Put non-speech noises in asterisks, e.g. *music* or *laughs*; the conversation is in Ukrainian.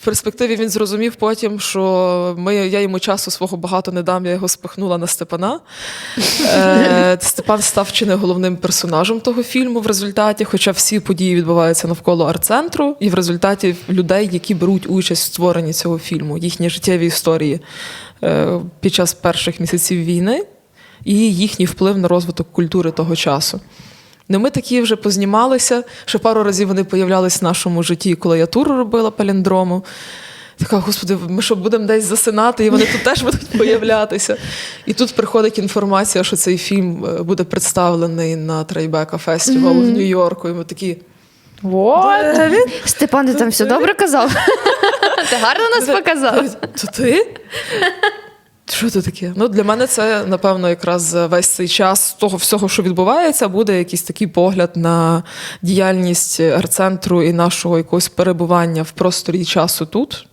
В перспективі він зрозумів потім, що ми, я йому часу свого багато не дам, я його спихнула на Степана. Е, Степан став чи не головним персонажем того фільму в результаті, хоча всі події відбуваються навколо арт-центру, і в результаті людей, які беруть участь в створенні цього фільму, їхні життєві історії е, під час перших місяців війни і їхній вплив на розвиток культури того часу. Ну, ми такі вже познімалися. Ще пару разів вони появлялись в нашому житті, коли я тур робила паліндрому. Така, господи, ми що будемо десь засинати, і вони тут теж будуть *laughs* появлятися. І тут приходить інформація, що цей фільм е, буде представлений на Трайбека фестивал в Нью-Йорку. І ми такі. Вот. Степан, ти там все добре казав? *laughs* Ти гарно нас показав. То ти? Що це таке? Ну, для мене це, напевно, якраз весь цей час того всього, що відбувається, буде якийсь такий погляд на діяльність арт-центру і нашого якогось перебування в просторі часу тут.